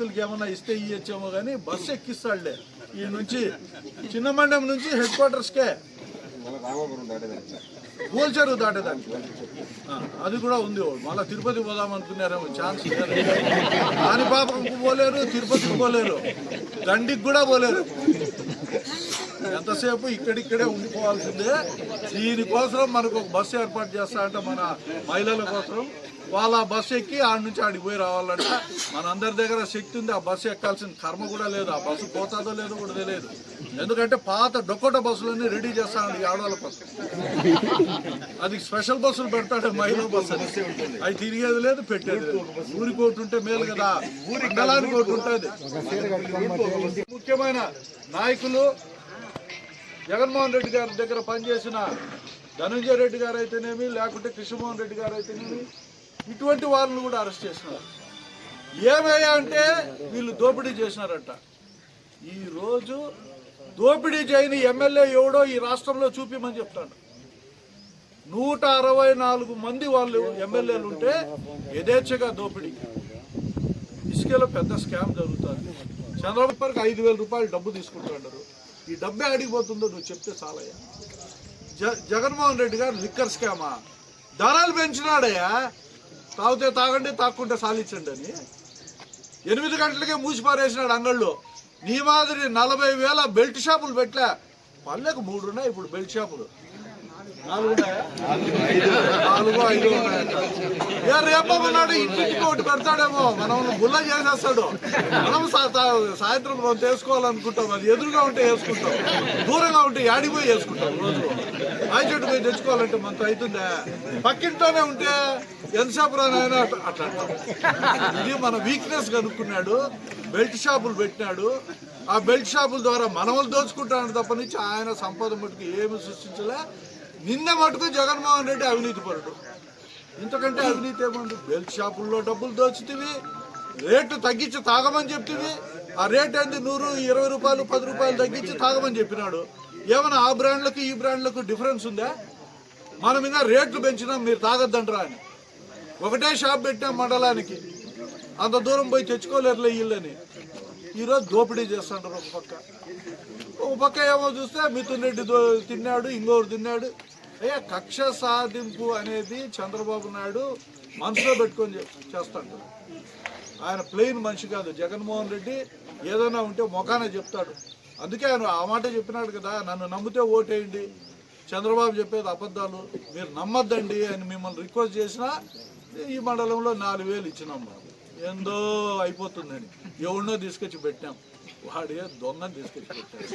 రైతులకి ఏమన్నా ఇస్తే ఇయ్యొచ్చేమో కానీ బస్సు ఎక్కిస్తాడులే. ఈ నుంచి చిన్న మండలం నుంచి హెడ్ క్వార్టర్స్కే గోల్చెరువు దాటేదానికి అది కూడా ఉంది మళ్ళీ తిరుపతి పోదాం అనుకున్నారేమో ఛాన్స్ లేదు పాపకు పోలేరు తిరుపతికి పోలేరు. దండికి కూడా పోలేరు. ఎంతసేపు ఇక్కడిక్కడే ఉండిపోవాల్సిందే. దీనికోసం మనకు ఒక బస్సు ఏర్పాటు చేస్తా అంటే మన మహిళల కోసం వాళ్ళ బస్సు ఎక్కి ఆడ నుంచి ఆడికి పోయి రావాలంటే. మన అందరి దగ్గర శక్తి ఉంది ఆ బస్సు ఎక్కాల్సిన కర్మ కూడా లేదు ఆ బస్సు పోతాదో లేదో కూడా తెలియదు. ఎందుకంటే పాత డొక్కోట బస్సులన్నీ రెడీ చేస్తాను ఈ ఆడవాళ్ళ కోసం. అది స్పెషల్ బస్సులు పెడతాడు మహిళా బస్సు అని. అవి తిరిగేది లేదు పెట్టేది ఊరికి ఒకటి ఉంటే మేలు కదా. మండలానికి ఒకటి ఉంటుంది. ముఖ్యమైన నాయకులు జగన్మోహన్ రెడ్డి గారి దగ్గర పనిచేసిన ధనంజయ రెడ్డి గారు అయితేనేమి లేకుంటే కృష్ణమోహన్ రెడ్డి గారు అయితేనేమి ఇటువంటి వాళ్ళని కూడా అరెస్ట్ చేసినారు. ఏమయ్యా అంటే వీళ్ళు దోపిడీ చేసినారంట. ఈ రోజు దోపిడీ చేయని ఎమ్మెల్యే ఎవడో ఈ రాష్ట్రంలో చూపిమని చెప్తాడు. నూట అరవై నాలుగు మంది వాళ్ళు ఎమ్మెల్యేలు ఉంటే యథేచ్ఛగా దోపిడీ. ఇసుకలో పెద్ద స్కామ్ జరుగుతుంది. చంద్రబాబు ఐదు వేల రూపాయలు డబ్బు తీసుకుంటాడు. ఈ డబ్బే అడిగిపోతుందో నువ్వు చెప్తే చాలయ్యా. జ జగన్మోహన్ రెడ్డి గారు లిక్కర్ స్కామా? ధరలు పెంచినాడయ్యా. తాగితే తాగండి తాక్కుంటే సాలించండి అని. ఎనిమిది గంటలకే మూసిపారేసినాడు అంగళ్ళు. నీ మాదిరి నలభై వేల బెల్ట్ షాపులు పెట్టలే. పల్లెకు మూడు ఉన్నాయి ఇప్పుడు బెల్ట్ షాపులు. నాలుగు ఐదు ఇంటికి ఒకటి పెడతాడేమో. మనం గుల్ల చేసేస్తాడు. మనం సాయంత్రం మనం వేసుకోవాలనుకుంటాం అది ఎదురుగా ఉంటే వేసుకుంటాం. దూరంగా ఉంటే యాడికి పోయి వేసుకుంటాం రోజు. ఆ చెట్టు పోయి తెచ్చుకోవాలంటే మనతో అవుతుందా? పక్కింట్లోనే ఉంటే ఎంతసేపు రానైనా అట్లా అట్లా ఇది మన వీక్నెస్ కనుక్కున్నాడు. బెల్ట్ షాపులు పెట్టినాడు. ఆ బెల్ట్ షాపుల ద్వారా మనవలు దోచుకుంటాడు తప్ప నుంచి ఆయన సంపద మటుకు ఏమి సృష్టించలే. నిన్న మటుకు జగన్మోహన్ రెడ్డి అవినీతి పరుడు. ఇంతకంటే అవినీతి ఏముంది? బెల్ట్ షాపుల్లో డబ్బులు దోచుతీవి రేటు తగ్గించి తాగమని చెప్తివి. ఆ రేట్ ఏంది? నూరు ఇరవై రూపాయలు పది రూపాయలు తగ్గించి తాగమని చెప్పినాడు. ఏమైనా ఆ బ్రాండ్లకు ఈ బ్రాండ్లకు డిఫరెన్స్ ఉందా? మనం ఇంకా రేట్లు పెంచినాం మీరు తాగొద్దంటారా అని. ఒకటే షాప్ పెట్టాం మండలానికి. అంత దూరం పోయి తెచ్చుకోలేరులే ఇల్లని ఈరోజు దోపిడీ చేస్తుంటారు ఒక పక్క. ఒక పక్క ఏమో చూస్తే మిథున్ రెడ్డి తిన్నాడు ఇంకోరు తిన్నాడు. అయ్యా కక్ష సాధింపు అనేది చంద్రబాబు నాయుడు మనసులో పెట్టుకొని చేస్తాడు. ఆయన ప్లెయిన్ మనిషి కాదు. జగన్మోహన్ రెడ్డి ఏదైనా ఉంటే మొఖానే చెప్తాడు. అందుకే ఆయన ఆ మాట చెప్పినాడు కదా నన్ను నమ్మితే ఓటేయండి. చంద్రబాబు చెప్పేది అబద్ధాలు. మీరు నమ్మద్దండి అని మిమ్మల్ని రిక్వెస్ట్ చేసినా ఈ మండలంలో నాలుగు వేలు ఇచ్చినాం మనం. ఏందో అయిపోతుందని ఎవరినో తీసుకొచ్చి పెట్టాం. వాడే దొంగని తీసుకొచ్చి పెట్టాం